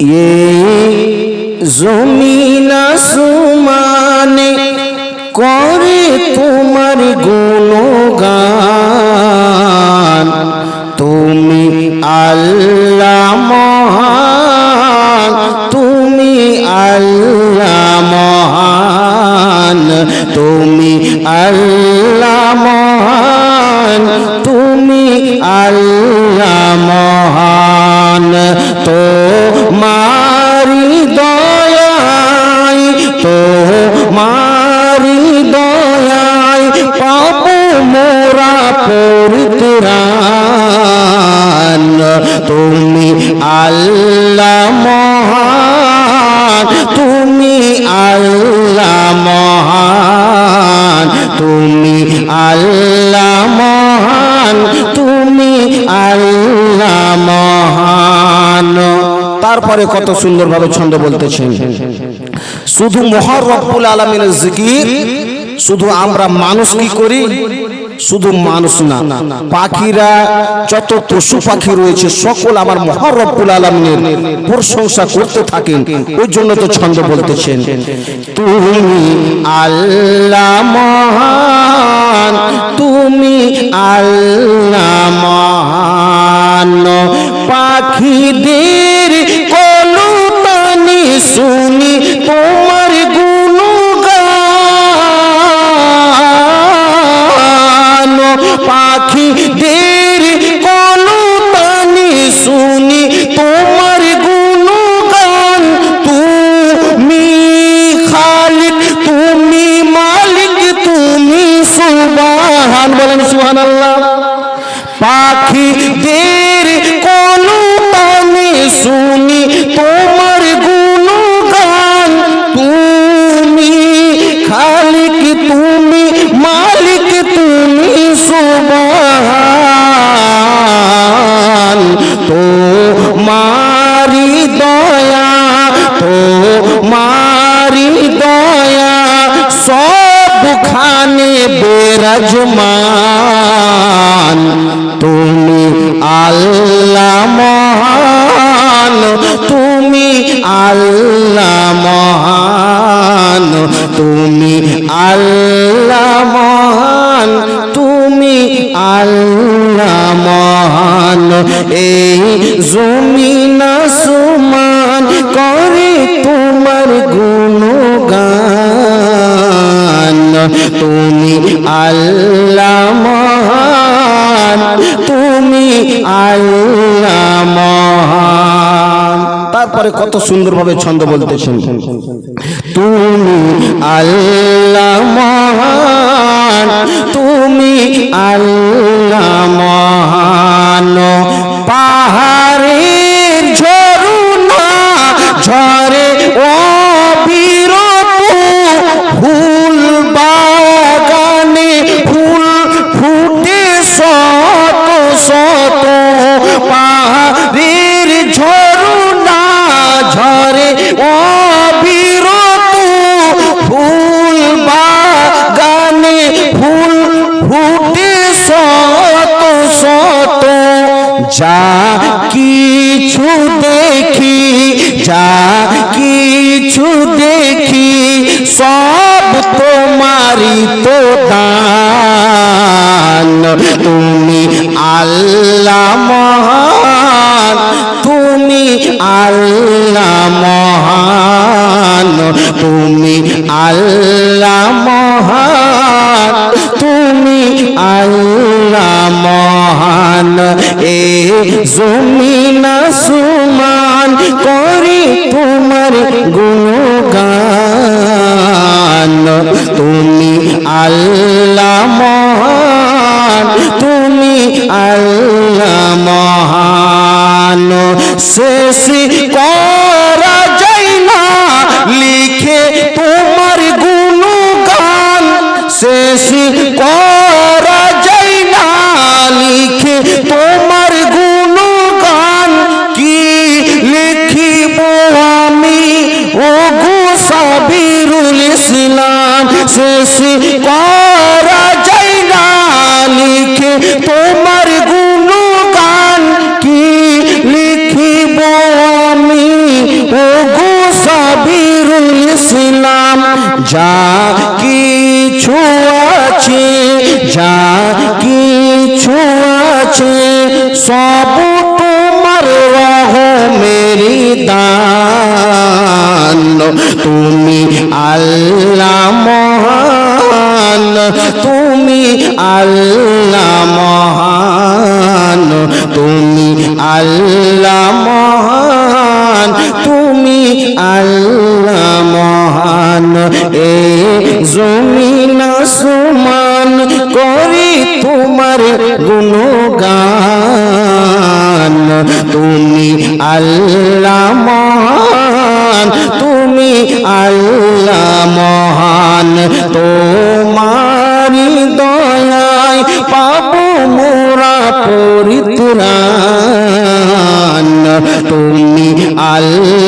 এই জমিন সুমানে করে তোমার গুণগান। তুমি আল্লাহ মহান, তুমি আল্লাহ মহান, তুমি আল্লাহ মহান। তুমি আল্লাহ মহান তো মারি দয়াই তো মারি দয়াই পাপ মোরা পরিত্রাণ। তুমি আল্লাহ তারপরে কত সুন্দরভাবে ছন্দ বলতেছেন। শুধু মহার রব্বুল আলমিনের জিকির শুধু আমরা মানুষ কি করি? শুধু মানুষ না পাখিরা যত পশু পাখি রয়েছে সকল আমার মহারব্বুল আলমিনের প্রশংসা করতে থাকেন। ওই জন্য তো ছন্দ বলতেছেন। তুমি আল্লাহ মহান পাখিদের কলুতানি শুনি, তোমার গুণগান তুমি, খালিক তুমি, মালিক তুমি, সুবহান। তো মারি দয়া, তো মারি দয়া, সবখানে বেরাজমান। আল্লাহ মহান, তুমি আল্লাহ মহান, তুমি আল্লাহ মহান। এই জমিন সুমান করে তোমার গুণগান, তুমি আল্লাহ তারপরে কত সুন্দরভাবে ছন্দ বলতেছেন। তুমি আল্লাহ মহান তুমি আল্লাহ মহান। পাহাড়ের ফুটে শত শত যা কিছু দেখি, যা কিছু দেখি, সব তোমারি তো দান তুমি আল্লাহ মহান, তুমি আল্লাহ মহান। তুমি আল্লাহ এ জমিন সুমান করি তোমার গুণগান। তুমি আল্লাহ মহান, তুমি আল্লাহ মহান। শেষ করা যায় না, লিখে তোমার গুণগান। শেষ করা সে করা যাই না লিখে। তোমার গুণগান কি লিখিব আমি? ও গো সাবিরুল ইসলাম, যা কিছু আছে, যা কিছু আছে, সব তোমার রহ মেরি দান। তুমি আল্লাহ তুমি আল্লাহ মহান, তুমি আল্লাহ মহান, তুমি আল্লাহ মহান। এ জমিন সুমান করি তোমার গুণগান, তুমি আল্লাহ তুমি আল্লাহ